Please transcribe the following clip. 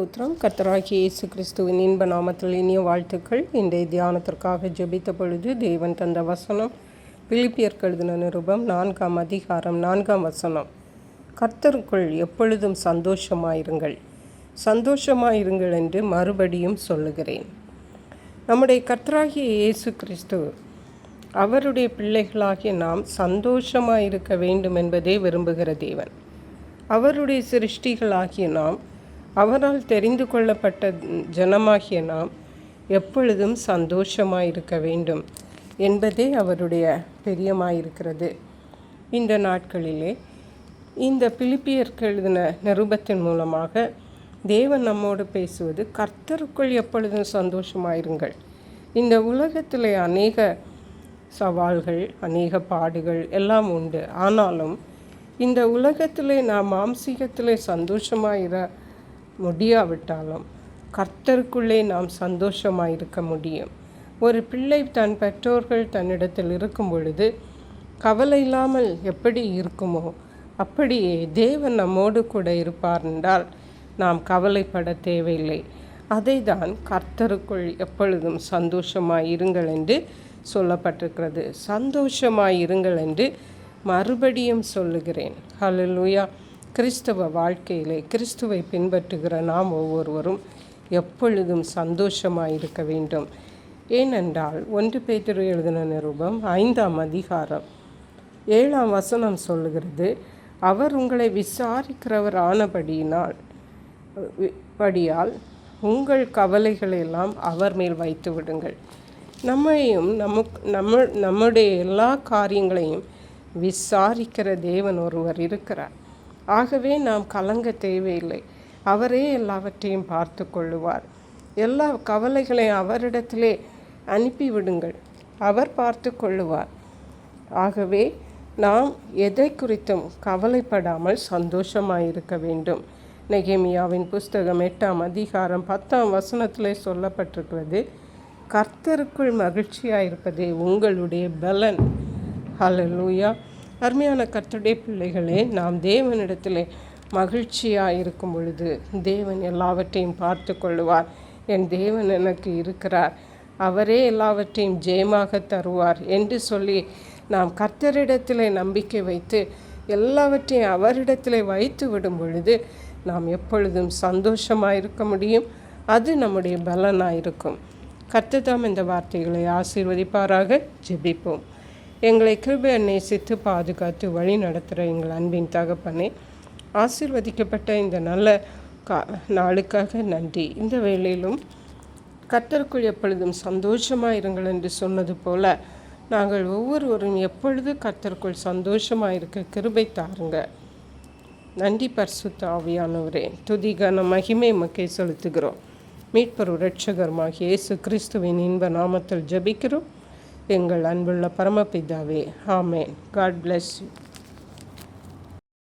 சூத்திரம் கர்த்தராகி இயேசு கிறிஸ்துவின் இன்ப நாமத்தில் இனிய வாழ்த்துக்கள். இன்றைய தியானத்திற்காக ஜெபித்த பொழுது தேவன் தந்த வசனம் பிலிப்பியர் கழுதின நிருபம் நான்காம் அதிகாரம் நான்காம் வசனம். கர்த்தருக்குள் எப்பொழுதும் சந்தோஷமாயிருங்கள். சந்தோஷமாயிருங்கள் என்று மறுபடியும் சொல்லுகிறேன். நம்முடைய கர்த்தராகிய இயேசு கிறிஸ்து அவருடைய பிள்ளைகளாகிய நாம் சந்தோஷமாயிருக்க வேண்டும் என்பதே விரும்புகிற தேவன். அவருடைய சிருஷ்டிகளாகிய நாம் அவரால் தெரிந்து கொள்ளப்பட்ட ஜனமாகிய நாம் எப்பொழுதும் சந்தோஷமாயிருக்க வேண்டும் என்பதே அவருடைய பெரியமாயிருக்கிறது. இந்த நாட்களிலே இந்த பிலிப்பியருக்கு எழுதின நிருபத்தின் மூலமாக தேவன் நம்மோடு பேசுவது கர்த்தருக்குள் எப்பொழுதும் சந்தோஷமாயிருங்கள். இந்த உலகத்தில் அநேக சவால்கள் அநேக பாடுகள் எல்லாம் உண்டு. ஆனாலும் இந்த உலகத்திலே நாம் மாம்சீகத்திலே சந்தோஷமாயிர முடியாவிட்டாலும் கர்த்தருக்குள்ளே நாம் சந்தோஷமாக இருக்க முடியும். ஒரு பிள்ளை தன் பெற்றோர்கள் தன்னிடத்தில் இருக்கும் பொழுது கவலை இல்லாமல் எப்படி இருக்குமோ அப்படியே தேவன் நம்மோடு கூட இருப்பார் என்றால் நாம் கவலைப்பட தேவையில்லை. அதை தான் கர்த்தருக்குள் எப்பொழுதும் சந்தோஷமாக இருங்கள் என்று சொல்லப்பட்டிருக்கிறது. சந்தோஷமாக இருங்கள் என்று மறுபடியும் சொல்லுகிறேன். ஹலோ லூயா கிறிஸ்தவ வாழ்க்கையிலே கிறிஸ்துவை பின்பற்றுகிற நாம் ஒவ்வொருவரும் எப்பொழுதும் சந்தோஷமாக இருக்க வேண்டும். ஏனென்றால் ஒன்று பேத்திரு எழுதின நிருபம் ஐந்தாம் அதிகாரம் ஏழாம் வசனம் சொல்லுகிறது அவர் உங்களை விசாரிக்கிறவர் ஆனபடியினால் படியால் உங்கள் கவலைகளெல்லாம் அவர் மேல் வைத்து விடுங்கள். நம்மையும் நமக்கு நம்ம நம்முடைய எல்லா காரியங்களையும் விசாரிக்கிற தேவன் ஒருவர் இருக்கிறார். ஆகவே நாம் கலங்க தேவையில்லை. அவரே எல்லாவற்றையும் பார்த்து கொள்ளுவார். எல்லா கவலைகளையும் அவரிடத்திலே அனுப்பிவிடுங்கள். அவர் பார்த்து கொள்ளுவார். ஆகவே நாம் எதை குறித்தும் கவலைப்படாமல் சந்தோஷமாக இருக்க வேண்டும். நெகேமியாவின் புஸ்தகம் எட்டாம் அதிகாரம் பத்தாம் வசனத்தில் சொல்லப்பட்டிருக்கிறது கர்த்தருக்குள் மகிழ்ச்சியாக இருப்பதே உங்களுடைய பலன். ஹலலூயா அருமையான கர்த்தருடைய பிள்ளைகளே நாம் தேவனிடத்தில் மகிழ்ச்சியாக இருக்கும் பொழுது தேவன் எல்லாவற்றையும் பார்த்து கொள்ளுவார். என் தேவன் எனக்கு இருக்கிறார். அவரே எல்லாவற்றையும் ஜெயமாக தருவார் என்று சொல்லி நாம் கர்த்தரிடத்தில் நம்பிக்கை வைத்து எல்லாவற்றையும் அவரிடத்தில் வைத்து விடும் பொழுது நாம் எப்பொழுதும் சந்தோஷமாக இருக்க முடியும். அது நம்முடைய பலனாக இருக்கும் கர்த்ததாம் இந்த வார்த்தைகளை ஆசீர்வதிப்பாராக. ஜெபிப்போம். எங்களை கிருபை நேசித்து பாதுகாத்து வழி நடத்துகிற எங்கள் அன்பின் தகப்பனே ஆசிர்வதிக்கப்பட்ட இந்த நல்ல கா நாளுக்காக நன்றி. இந்த வேளையிலும் கத்தருக்குள் எப்பொழுதும் சந்தோஷமாக இருங்கள் என்று சொன்னது போல நாங்கள் ஒவ்வொருவரும் எப்பொழுது கத்தருக்குள் சந்தோஷமாக இருக்க கிருபை தாருங்க. நன்றி பரிசுத்த ஆவியானவரே துதிகன மகிமை மக்கை செலுத்துகிறோம். மீட்பர் ரட்சகர்மாகிய இயேசு கிறிஸ்துவின் இன்ப நாமத்தில் ஜபிக்கிறோம். எங்கள் அன்புள்ள பரமபிதாவே ஆமேன். God bless you